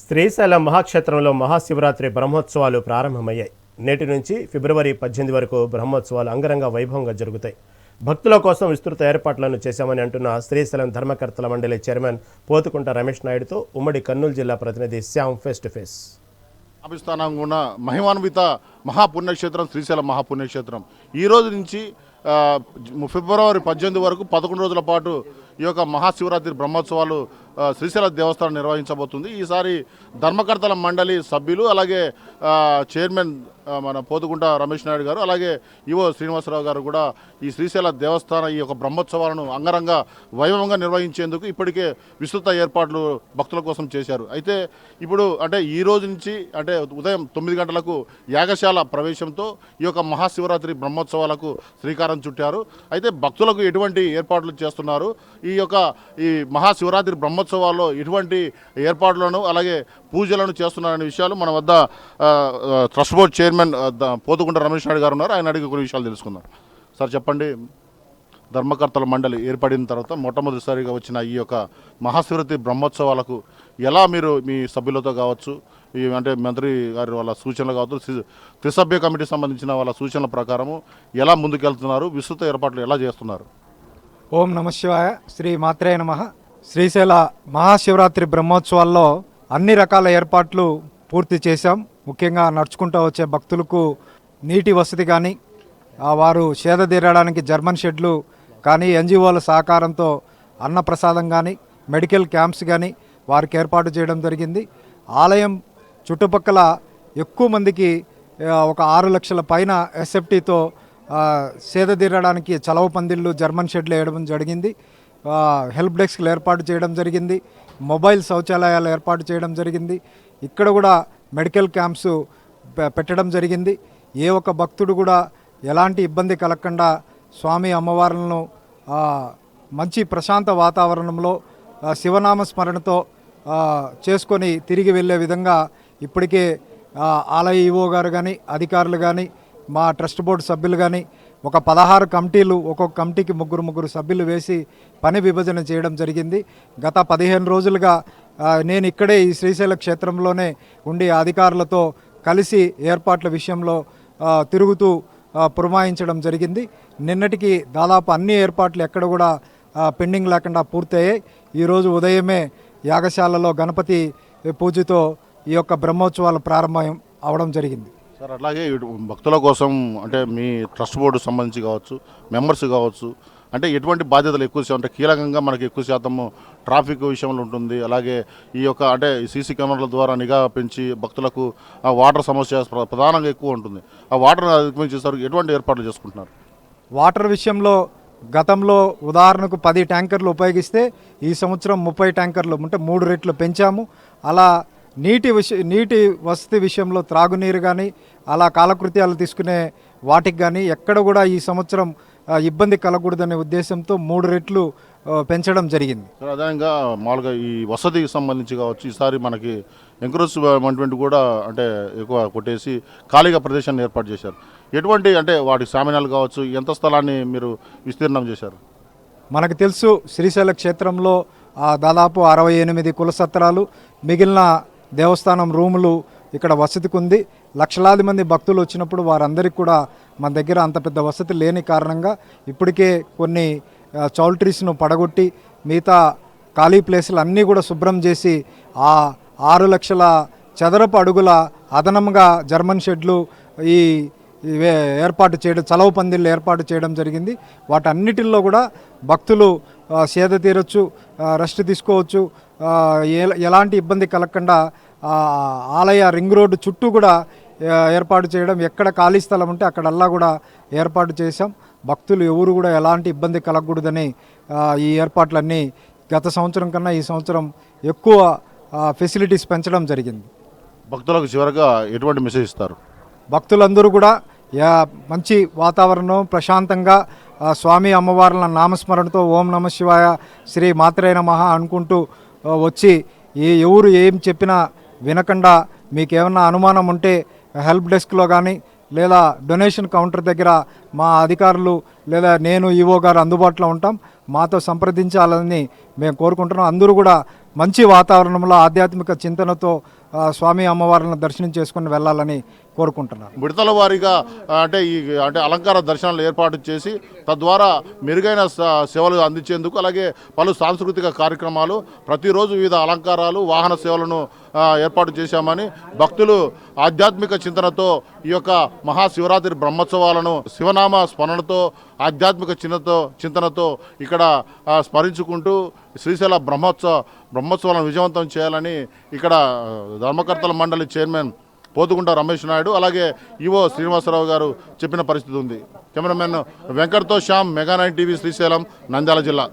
శ్రీశైలం మహాక్షేత్రంలో మహాశివరాత్రి బ్రహ్మోత్సవాలు ప్రారంభమయ్యాయి. నేటి నుంచి ఫిబ్రవరి పద్దెనిమిది వరకు బ్రహ్మోత్సవాలు అంగరంగ వైభవంగా జరుగుతాయి. భక్తుల కోసం విస్తృత ఏర్పాట్లను చేశామని అంటున్న శ్రీశైలం ధర్మకర్తల మండలి చైర్మన్ పోతుకుంట రమేష్ నాయుడుతో ఉమ్మడి కర్నూలు జిల్లా ప్రతినిధి శ్యామ్ ఫేస్ టు ఫేస్. అభిస్థానంగా ఉన్న మహిమాన్విత మహాపుణ్యక్షేత్రం శ్రీశైలం మహాపుణ్యక్షేత్రం. ఈ రోజు నుంచి ఫిబ్రవరి పద్దెనిమిది వరకు పదకొండు రోజుల పాటు ఈ యొక్క మహాశివరాత్రి బ్రహ్మోత్సవాలు శ్రీశైల దేవస్థానం నిర్వహించబోతుంది. ఈసారి ధర్మకర్తల మండలి సభ్యులు అలాగే చైర్మన్ మన పోతుకుంట రమేష్ నాయుడు గారు అలాగే ఈవో శ్రీనివాసరావు గారు కూడా ఈ శ్రీశైల దేవస్థాన ఈ యొక్క బ్రహ్మోత్సవాలను అంగరంగ వైభవంగా నిర్వహించేందుకు ఇప్పటికే విస్తృత ఏర్పాట్లు భక్తుల కోసం చేశారు. అయితే ఇప్పుడు అంటే ఈ రోజు నుంచి అంటే ఉదయం తొమ్మిది గంటలకు యాగశాల ప్రవేశంతో ఈ యొక్క మహాశివరాత్రి బ్రహ్మోత్సవాలకు శ్రీకారం చుట్టారు. అయితే భక్తులకు ఎటువంటి ఏర్పాట్లు చేస్తున్నారు? ఈ ఈ యొక్క ఈ మహాశివరాత్రి బ్రహ్మోత్సవాల్లో ఇటువంటి ఏర్పాట్లను అలాగే పూజలను చేస్తున్నారనే విషయాలు మన వద్ద trust board chairman Pothukunta Ramesh Naidu garu ఉన్నారు. ఆయన అడిగి కొన్ని విషయాలు తెలుసుకుందాం. సార్ చెప్పండి. ధర్మకర్తల మండలి ఏర్పడిన తర్వాత మొట్టమొదటిసారిగా వచ్చిన ఈ యొక్క మహాశివరాత్రి బ్రహ్మోత్సవాలకు ఎలా మీరు మీ సభ్యులతో కావచ్చు ఈ అంటే మంత్రి గారి వాళ్ళ సూచనలు కావచ్చు త్రిసభ్య కమిటీ సంబంధించిన వాళ్ళ సూచనల ప్రకారము ఎలా ముందుకెళ్తున్నారు విస్తృత ఏర్పాట్లు ఎలా చేస్తున్నారు? ఓం నమ శివాయ. శ్రీ మాత్రే నమ. శ్రీశైల మహాశివరాత్రి బ్రహ్మోత్సవాల్లో అన్ని రకాల ఏర్పాట్లు పూర్తి చేశాం. ముఖ్యంగా నడుచుకుంటూ వచ్చే భక్తులకు నీటి వసతి కానీ వారు సేద తీరడానికి జర్మన్ షెడ్లు కానీ ఎన్జిఓల సహకారంతో అన్నప్రసాదం కానీ మెడికల్ క్యాంప్స్ కానీ వారికి ఏర్పాటు చేయడం జరిగింది. ఆలయం చుట్టుపక్కల ఎక్కువ మందికి ఒక ఆరు లక్షల పైన ఎస్ఎఫ్టీతో సేద తీరడానికి చలవ పందిళ్ళు జర్మన్ షెడ్లు వేయడం జరిగింది. హెల్ప్ డెస్క్లు ఏర్పాటు చేయడం జరిగింది. మొబైల్ శౌచాలయాలు ఏర్పాటు చేయడం జరిగింది. ఇక్కడ కూడా మెడికల్ క్యాంప్స్ పెట్టడం జరిగింది. ఏ ఒక్క భక్తుడు కూడా ఎలాంటి ఇబ్బంది కలగకుండా స్వామి అమ్మవార్లను మంచి ప్రశాంత వాతావరణంలో శివనామ స్మరణతో చేసుకొని తిరిగి వెళ్ళే విధంగా ఇప్పటికే ఆలయ ఈవో గారు కానీ అధికారులు కానీ మా ట్రస్ట్ బోర్డు సభ్యులు కానీ ఒక పదహారు కమిటీలు ఒక్కొక్క కమిటీకి ముగ్గురు ముగ్గురు సభ్యులు వేసి పని విభజన చేయడం జరిగింది. గత పదిహేను రోజులుగా నేను ఇక్కడే ఈ శ్రీశైల క్షేత్రంలోనే ఉండి అధికారులతో కలిసి ఏర్పాట్ల విషయంలో తిరుగుతూ పురమాయించడం జరిగింది. నిన్నటికి దాదాపు అన్ని ఏర్పాట్లు ఎక్కడ కూడా పెండింగ్ లేకుండా పూర్తయ్యాయి. ఈరోజు ఉదయమే యాగశాలలో గణపతి పూజతో ఈ యొక్క బ్రహ్మోత్సవాలు ప్రారంభం అవడం జరిగింది. సార్ అట్లాగే భక్తుల కోసం అంటే మీ ట్రస్ట్ బోర్డు సంబంధించి కావచ్చు మెంబర్స్ కావచ్చు అంటే ఎటువంటి బాధ్యతలు ఎక్కువ శాతం అంటే కీలకంగా మనకి ఎక్కువ శాతము ట్రాఫిక్ విషయంలో ఉంటుంది. అలాగే ఈ యొక్క అంటే సీసీ కెమెరాల ద్వారా నిఘా పెంచి భక్తులకు ఆ వాటర్ సమస్య ప్ర- ప్రధానంగా ఎక్కువ ఉంటుంది. ఆ వాటర్ అధిగమించేసరికి ఎటువంటి ఏర్పాట్లు చేసుకుంటున్నారు? వాటర్ విషయంలో గతంలో ఉదాహరణకు పది ట్యాంకర్లు ఉపయోగిస్తే ఈ సంవత్సరం ముప్పై ట్యాంకర్లు అంటే మూడు రెట్లు పెంచాము. అలా నీటి విష నీటి వసతి విషయంలో త్రాగునీరు కానీ అలా కాలకృత్యాలు తీసుకునే వాటికి కానీ ఎక్కడ కూడా ఈ సంవత్సరం ఇబ్బంది కలగకూడదనే ఉద్దేశంతో మూడు రెట్లు పెంచడం జరిగింది. అదేవిధంగా మామూలుగా ఈ వసతికి సంబంధించి కావచ్చు ఈసారి మనకి ఎంకరేజ్మెంట్ కూడా అంటే ఎక్కువ కొట్టేసి ఖాళీగా ప్రదేశాన్ని ఏర్పాటు చేశారు. ఎటువంటి అంటే వాటి సామాన్యాలు కావచ్చు ఎంత స్థలాన్ని మీరు విస్తీర్ణం చేశారు? మనకు తెలుసు శ్రీశైల క్షేత్రంలో దాదాపు అరవై ఎనిమిది కులసత్రాలు మిగిలిన దేవస్థానం రూములు ఇక్కడ వసతికి ఉంది. లక్షలాది మంది భక్తులు వచ్చినప్పుడు వారందరికీ కూడా మన దగ్గర అంత పెద్ద వసతి లేని కారణంగా ఇప్పటికే కొన్ని చౌల్ట్రీస్ను పడగొట్టి మిగతా ఖాళీ ప్లేసులు అన్నీ కూడా శుభ్రం చేసి ఆ ఆరు లక్షల చదరపు అడుగుల అదనంగా జర్మన్ షెడ్లు ఈ ఏర్పాటు చేయడం చలవ పందిళ్ళు ఏర్పాటు చేయడం జరిగింది. వాటన్నిటిల్లో కూడా భక్తులు సేద తీరొచ్చు రెస్ట్ తీసుకోవచ్చు. ఎలాంటి ఇబ్బంది కలగకుండా ఆలయ రింగ్ రోడ్డు చుట్టూ కూడా ఏర్పాటు చేయడం ఎక్కడ ఖాళీ స్థలం ఉంటే అక్కడల్లా కూడా ఏర్పాటు చేశాం. భక్తులు ఎవరు కూడా ఎలాంటి ఇబ్బంది కలగకూడదని ఈ ఏర్పాట్లన్నీ గత సంవత్సరం కన్నా ఈ సంవత్సరం ఎక్కువ ఫెసిలిటీస్ పెంచడం జరిగింది. భక్తులకు చివరగా ఎటువంటి మెసేజ్ ఇస్తారు? భక్తులందరూ కూడా మంచి వాతావరణం ప్రశాంతంగా స్వామి అమ్మవార్ల నామస్మరణతో ఓం నమ శివాయ శ్రీ మాత్రే నమః అనుకుంటూ వచ్చి ఏ ఎవరు ఏం చెప్పినా వినకుండా మీకు ఏమన్నా అనుమానం ఉంటే హెల్ప్ డెస్క్లో కానీ లేదా డొనేషన్ కౌంటర్ దగ్గర మా అధికారులు లేదా నేను ఈవో గారు అందుబాటులో ఉంటాం. మాతో సంప్రదించాలని మేము కోరుకుంటున్నాం. అందరూ కూడా మంచి వాతావరణంలో ఆధ్యాత్మిక చింతనతో స్వామి అమ్మవారిని దర్శనం చేసుకుని వెళ్ళాలని కోరుకుంటున్నాను విడతల వారీగా అంటే ఈ అంటే అలంకార దర్శనాలు ఏర్పాటు చేసి తద్వారా మెరుగైన సేవలు అందించేందుకు అలాగే పలు సాంస్కృతిక కార్యక్రమాలు ప్రతిరోజు వివిధ అలంకారాలు వాహన సేవలను ఏర్పాటు చేశామని భక్తులు ఆధ్యాత్మిక చింతనతో ఈ యొక్క మహాశివరాత్రి బ్రహ్మోత్సవాలను శివనామ స్మరణతో ఆధ్యాత్మిక చింతనతో చింతనతో ఇక్కడ స్మరించుకుంటూ శ్రీశైల బ్రహ్మోత్సవ బ్రహ్మోత్సవాలను విజయవంతం చేయాలని ఇక్కడ ధర్మకర్తల మండలి చైర్మన్ పోతుకుంట రమేష్ నాయుడు అలాగే ఈవో శ్రీనివాసరావు గారు చెప్పిన పరిస్థితి ఉంది. Cameraman వెంకట్తో Shyam mega nine TV Srisailam Nandyal జిల్లా.